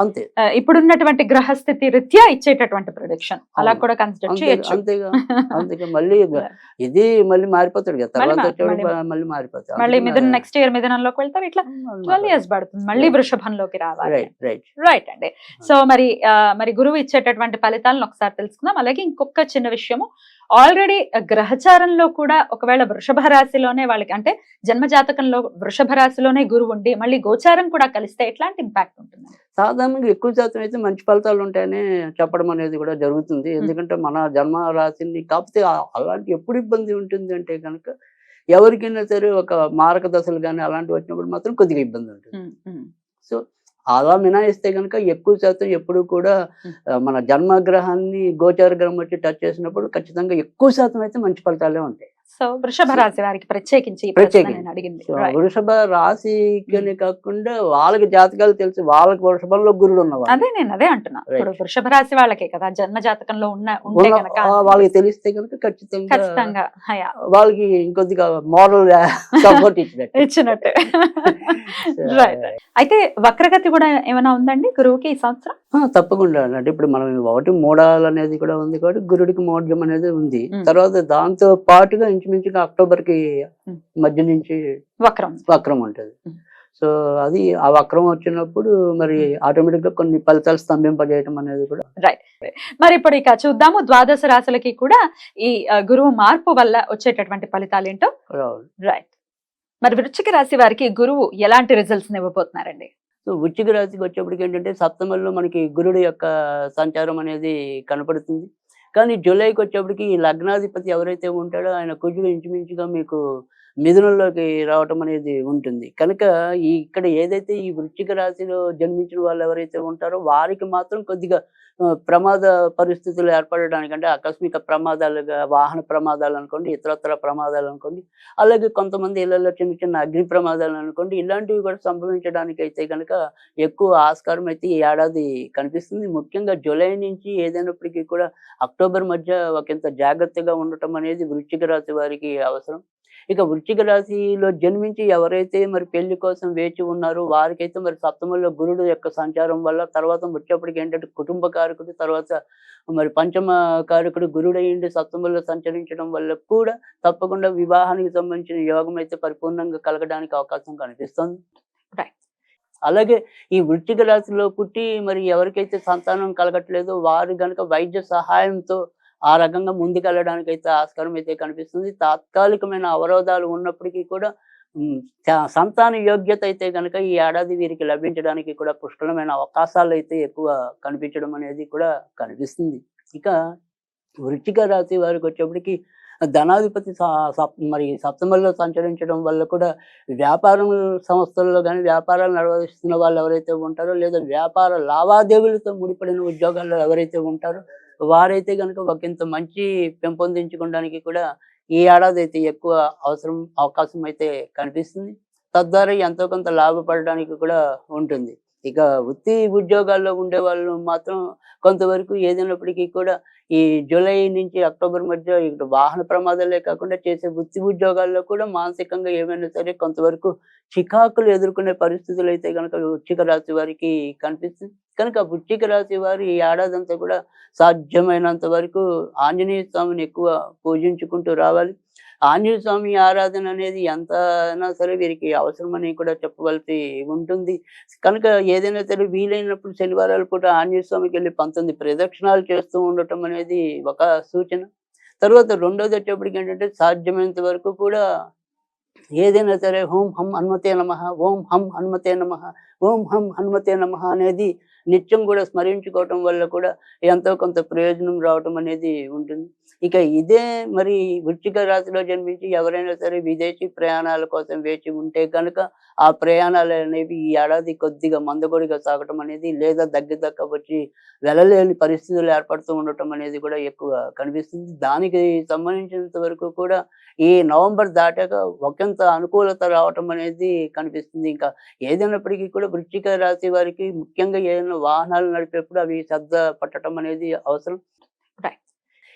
అంతే. ఇప్పుడున్నటువంటి గ్రహస్థితి రీత్యా ఇచ్చేటటువంటి ప్రిడిక్షన్ అలా. కూడా కన్సిడర్ చేయొచ్చు. అంతేగా అందుకే మళ్ళీ ఇది మళ్ళీ మారిపోతాడు కదా తర్వాత మళ్ళీ- మారిపోతాడు. మళ్ళీ మిథున్ నెక్స్ట్ ఇయర్ మిథునంలోకి వెళ్తారు ఇట్లా ట్వెల్వ్ ఇయర్స్ పడుతుంది. మళ్ళీ. వృషభంలోకి రావాలి. రైట్ అండి. సో మరి మరి గురువు ఇచ్చేటటువంటి ఫలితాలను ఒకసారి తెలుసుకుందాం. అలాగే ఇంకొక చిన్న విషయము. ఆల్రెడీ గ్రహచారంలో కూడా ఒకవేళ వృషభ రాశిలోనే వాళ్ళకి అంటే జన్మ జాతకంలో వృషభ రాశిలోనే గురువు ఉండి మళ్ళీ గోచారం కూడా కలిస్తే ఎట్లాంటి ఇంపాక్ట్ ఉంటుంది సాధారణంగా ఎక్కువ శాతం అయితే మంచి ఫలితాలు ఉంటాయని చెప్పడం అనేది కూడా జరుగుతుంది. ఎందుకంటే మన జన్మ రాశిని కాకపోతే అలాంటి ఎప్పుడు ఇబ్బంది ఉంటుంది అంటే కనుక ఎవరికైనా సరే ఒక మారక దశలు కానీ అలాంటివి వచ్చినప్పుడు మాత్రం కొద్దిగా ఇబ్బంది ఉంటుంది. సో అలా మినాయిస్తే కనుక ఎక్కువ శాతం ఎప్పుడు కూడా మన జన్మగ్రహాన్ని గోచార గ్రహం వచ్చి టచ్ చేసినప్పుడు ఖచ్చితంగా ఎక్కువ శాతం అయితే మంచి ఫలితాలే ఉంటాయి. సో వృషభ రాశి వారికి ప్రత్యేకించి అడిగింది. వృషభ రాశికనే కాకుండా వాళ్ళకి జాతకాలు తెలిసి వాళ్ళకి వృషభంలో గురుడు ఉన్నవాళ్ళు అదే నేను అదే అంటున్నా. ఇప్పుడు వృషభ రాశి వాళ్ళకే కదా జన్మ జాతకంలో ఉన్న ఉంటే కనుక వాళ్ళకి తెలిస్తే కనుక ఖచ్చితంగా ఖచ్చితంగా వాళ్ళకి ఇంకొద్దిగా మోరల్ సపోర్ట్ ఇచ్చినట్టు. ఇచ్చినట్టు. రైట్ అయితే వక్రగతి కూడా ఏమైనా ఉందండి? గురువుకి ఈ సంవత్సరం? తప్పకుండా అంటే ఇప్పుడు మనం ఒకటి మూడాలు అనేది కూడా ఉంది కాబట్టి గురుడికి మోడ్యం అనేది ఉంది. తర్వాత దాంతో పాటుగా ఇంచుమించుగా అక్టోబర్కి Hmm. మధ్య నుంచి వక్రం. వక్రం ఉంటుంది. సో అది ఆ వక్రం వచ్చినప్పుడు మరి ఆటోమేటిక్గా కొన్ని ఫలితాలు స్తంభింపజేయటం అనేది కూడా మరి ఇప్పుడు ఇక చూద్దాము ద్వాదశ రాశులకి కూడా ఈ గురువు మార్పు వల్ల వచ్చేటటువంటి ఫలితాలు ఏంటో రైట్ మరి వృశ్చిక రాశి వారికి గురువు ఎలాంటి రిజల్ట్స్ ఇవ్వబోతున్నారండి? సో వృచ్చిక రాశికి వచ్చేప్పటికి ఏంటంటే సప్తమంలో మనకి గురుడు యొక్క సంచారం అనేది కనపడుతుంది. కానీ జూలైకి వచ్చేప్పటికి ఈ లగ్నాధిపతి ఎవరైతే ఉంటాడో ఆయన కుజుడు ఇంచుమించుగా మీకు మిథునంలోకి రావటం అనేది ఉంటుంది. కనుక ఈ ఇక్కడ ఏదైతే ఈ వృశ్చిక రాశిలో జన్మించిన వాళ్ళు ఎవరైతే ఉంటారో వారికి మాత్రం కొద్దిగా ప్రమాద పరిస్థితులు ఏర్పడడానికి అంటే ఆకస్మిక ప్రమాదాలుగా వాహన ప్రమాదాలు అనుకోండి ఇతరత్ర ప్రమాదాలు అనుకోండి అలాగే కొంతమంది ఇళ్ళలో చిన్న చిన్న అగ్ని ప్రమాదాలు అనుకోండి ఇలాంటివి కూడా సంభవించడానికి అయితే కనుక ఎక్కువ ఆస్కారం అయితే ఈ ఏడాది కనిపిస్తుంది. ముఖ్యంగా జూలై నుంచి ఏదైనప్పటికీ కూడా అక్టోబర్ మధ్య ఒకంత జాగ్రత్తగా ఉండటం అనేది వృశ్చిక రాశి వారికి అవసరం. ఇక వృశ్చిక రాశిలో జన్మించి ఎవరైతే మరి పెళ్ళి కోసం వేచి ఉన్నారో వారికైతే మరి సప్తమంలో గురుడు యొక్క సంచారం వల్ల తర్వాత వచ్చేప్పటికి ఏంటంటే కుటుంబ కారకుడు తర్వాత మరి పంచమ కారకుడు గురుడు అయ్యిండి సప్తమంలో సంచరించడం వల్ల కూడా తప్పకుండా వివాహానికి సంబంధించిన యోగం అయితే పరిపూర్ణంగా కలగడానికి అవకాశం కనిపిస్తుంది. అలాగే ఈ వృశ్చిక రాశిలో పుట్టి మరి ఎవరికైతే సంతానం కలగట్లేదో వారు గనక వైద్య సహాయంతో ఆ రకంగా ముందుకెళ్ళడానికి అయితే ఆస్కారం అయితే కనిపిస్తుంది. తాత్కాలికమైన అవరోధాలు ఉన్నప్పటికీ కూడా సంతాన యోగ్యత అయితే కనుక ఈ ఏడాది వీరికి లభించడానికి కూడా పుష్కలమైన అవకాశాలు అయితే ఎక్కువ కనిపించడం అనేది కూడా కనిపిస్తుంది. ఇక వృశ్చిక రాశి వారికి వచ్చేప్పటికి ధనాధిపతి సప్- మరి సప్తమంలో సంచరించడం వల్ల కూడా వ్యాపారం సంస్థల్లో కానీ వ్యాపారాలు నిర్వహిస్తున్న వాళ్ళు ఎవరైతే ఉంటారో లేదా వ్యాపార లావాదేవీలతో ముడిపడిన ఉద్యోగాల్లో ఎవరైతే ఉంటారో వారైతే కనుక ఒకంత మంచి పెంపొందించుకోవడానికి కూడా ఈ ఏడాది అయితే ఎక్కువ అవసరం అవకాశం అయితే కనిపిస్తుంది. తద్వారా ఎంతో కొంత లాభపడడానికి కూడా ఉంటుంది. ఇక వృత్తి ఉద్యోగాల్లో ఉండే వాళ్ళు మాత్రం కొంతవరకు ఏదైనప్పటికీ కూడా ఈ జూలై నుంచి అక్టోబర్ మధ్య ఇక్కడ వాహన ప్రమాదాలే కాకుండా చేసే వృత్తి ఉద్యోగాల్లో కూడా మానసికంగా ఏమైనా సరే కొంతవరకు చికాకులు ఎదుర్కొనే పరిస్థితులు అయితే కనుక వృచ్చిక రాశి వారికి కనిపిస్తుంది. కనుక వృచ్చిక రాశి వారు ఈ ఏడాది కూడా సాధ్యమైనంత వరకు ఆంజనేయ స్వామిని ఎక్కువ పూజించుకుంటూ రావాలి. ఆంజనేయ స్వామి ఆరాధన అనేది ఎంత అయినా సరే వీరికి అవసరమని కూడా చెప్పవలసి ఉంటుంది. కనుక ఏదైనా సరే వీలైనప్పుడు శనివారాలు కూడా ఆంజనేయ స్వామికి వెళ్ళి పంతొమ్మిది ప్రదక్షిణాలు చేస్తూ ఉండటం అనేది ఒక సూచన. తర్వాత రెండోది వచ్చేప్పటికి ఏంటంటే సాధ్యమైనంత వరకు కూడా ఏదైనా సరే హోం హం హనుమతే నమ ఓం హం హనుమతే నమ ఓం హం హనుమతే నమ అనేది నిత్యం కూడా స్మరించుకోవటం వల్ల కూడా ఎంతో కొంత ప్రయోజనం రావటం అనేది ఉంటుంది. ఇక ఇదే మరి వృచ్చిక రాశిలో జన్మించి ఎవరైనా సరే విదేశీ ప్రయాణాల కోసం వేచి ఉంటే కనుక ఆ ప్రయాణాలు అనేవి ఈ ఏడాది కొద్దిగా మందకొడిగా సాగటం అనేది లేదా దగ్గర దక్క వచ్చి వెళ్ళలేని పరిస్థితులు ఏర్పడుతూ ఉండటం అనేది కూడా ఎక్కువ కనిపిస్తుంది. దానికి సంబంధించినంత వరకు కూడా ఈ నవంబర్ దాటాక ఒకంత అనుకూలత రావటం అనేది కనిపిస్తుంది. ఇంకా ఏదైనప్పటికీ కూడా వృశ్చిక రాశి వారికి ముఖ్యంగా ఏదైనా వాహనాలు నడిపేప్పుడు అవి శబ్ద పట్టడం అనేది అవసరం.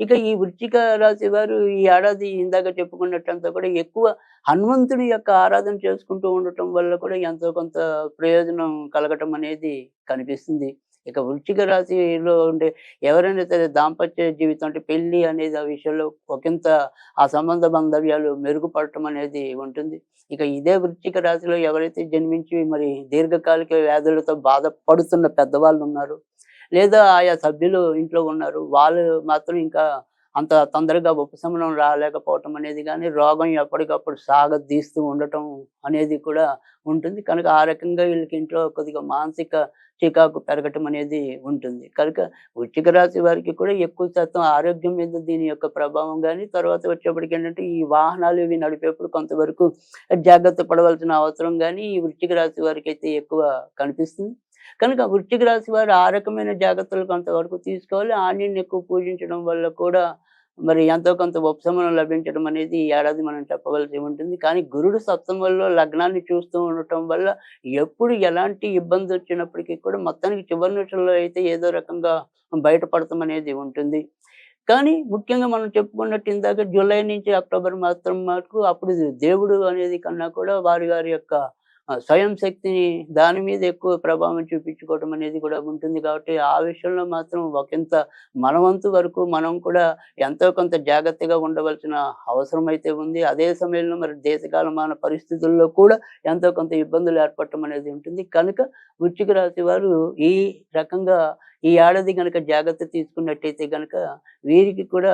ఇక ఈ వృశ్చిక రాశి వారు ఈ ఏడాది ఇందాక చెప్పుకున్నట్టంతా కూడా ఎక్కువ హనుమంతుడి యొక్క ఆరాధన చేసుకుంటూ ఉండటం వల్ల కూడా ఎంతో కొంత ప్రయోజనం కలగటం అనేది కనిపిస్తుంది. ఇక వృశ్చిక రాశిలో ఉండే ఎవరైనా సరే దాంపత్య జీవితం అంటే పెళ్ళి అనేది ఆ విషయంలో ఒకంత ఆ సంబంధ బాంధవ్యాలు మెరుగుపడటం అనేది ఉంటుంది. ఇక ఇదే వృచ్చిక రాశిలో ఎవరైతే జన్మించి మరి దీర్ఘకాలిక వ్యాధులతో బాధపడుతున్న పెద్దవాళ్ళు ఉన్నారు లేదా ఆయా సభ్యులు ఇంట్లో ఉన్నారు వాళ్ళు మాత్రం ఇంకా అంత తొందరగా ఉపశమనం రాలేకపోవటం అనేది కానీ రోగం ఎప్పటికప్పుడు సాగదీస్తూ ఉండటం అనేది కూడా ఉంటుంది. కనుక ఆ రకంగా వీళ్ళకి ఇంట్లో కొద్దిగా మానసిక చికాకు పెరగటం అనేది ఉంటుంది. కనుక వృచ్చిక రాశి వారికి కూడా ఎక్కువ శాతం ఆరోగ్యం మీద దీని యొక్క ప్రభావం కానీ తర్వాత వచ్చేప్పటికి ఏంటంటే ఈ వాహనాలు ఇవి నడిపేప్పుడు కొంతవరకు జాగ్రత్త పడవలసిన అవసరం కానీ ఈ వృచ్చిక రాశి వారికి అయితే ఎక్కువ కనిపిస్తుంది. కనుక వృశ్చిక రాశి వారు ఆ రకమైన జాగ్రత్తలు కొంతవరకు తీసుకోవాలి. ఆన్యుని ఎక్కువ పూజించడం వల్ల కూడా మరి ఎంతో కొంత ఉపశమనం లభించడం అనేది ఈ ఏడాది మనం చెప్పవలసి ఉంటుంది. కానీ గురుడు సప్తమంలో లగ్నాన్ని చూస్తూ ఉండటం వల్ల ఎప్పుడు ఎలాంటి ఇబ్బంది వచ్చినప్పటికీ కూడా మొత్తానికి చివరి నిమిషంలో అయితే ఏదో రకంగా బయటపడటం అనేది ఉంటుంది. కానీ ముఖ్యంగా మనం చెప్పుకున్నట్టు ఇందాక జూలై నుంచి అక్టోబర్ మాత్రం మటుకు అప్పుడు దేవుడు అనేది కన్నా కూడా వారి వారి యొక్క స్వయం శక్తిని దాని మీద ఎక్కువ ప్రభావం చూపించుకోవడం అనేది కూడా ఉంటుంది కాబట్టి ఆ విషయంలో మాత్రం ఒకంత మనవంతు వరకు మనం కూడా ఎంతో కొంత జాగ్రత్తగా ఉండవలసిన అవసరం అయితే ఉంది. అదే సమయంలో మరి దేశకాలమాన పరిస్థితుల్లో కూడా ఎంతో కొంత ఇబ్బందులు ఏర్పడటం అనేది ఉంటుంది. కనుక వృశ్చిక రాశి వారు ఈ రకంగా ఈ ఏడాది కనుక జాగ్రత్త తీసుకున్నట్టయితే కనుక వీరికి కూడా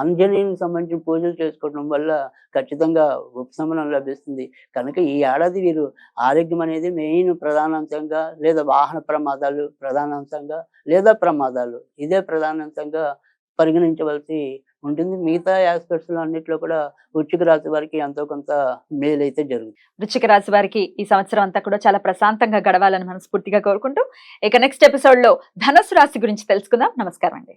ఆంజనేయునికి సంబంధించిన పూజలు చేసుకోవడం వల్ల ఖచ్చితంగా ఉపశమనం లభిస్తుంది. కనుక ఈ ఏడాది వీరు ఆరోగ్యం అనేది మెయిన్ ప్రధానాంశంగా లేదా వాహన ప్రమాదాలు ప్రధానాంశంగా లేదా ప్రమాదాలు ఇదే ప్రధానాంశంగా పరిగణించవలసి ఉంటుంది. మిగతా ఆస్పెక్ట్స్ అన్నింటిలో కూడా వృచ్చిక రాశి వారికి ఎంతో కొంత మేలు అయితే జరుగుతుంది. వృచ్చిక రాశి వారికి ఈ సంవత్సరం అంతా కూడా చాలా ప్రశాంతంగా గడవాలని మనస్ఫూర్తిగా కోరుకుంటూ ఇక నెక్స్ట్ ఎపిసోడ్లో ధనుసు రాశి గురించి తెలుసుకుందాం. నమస్కారం అండి.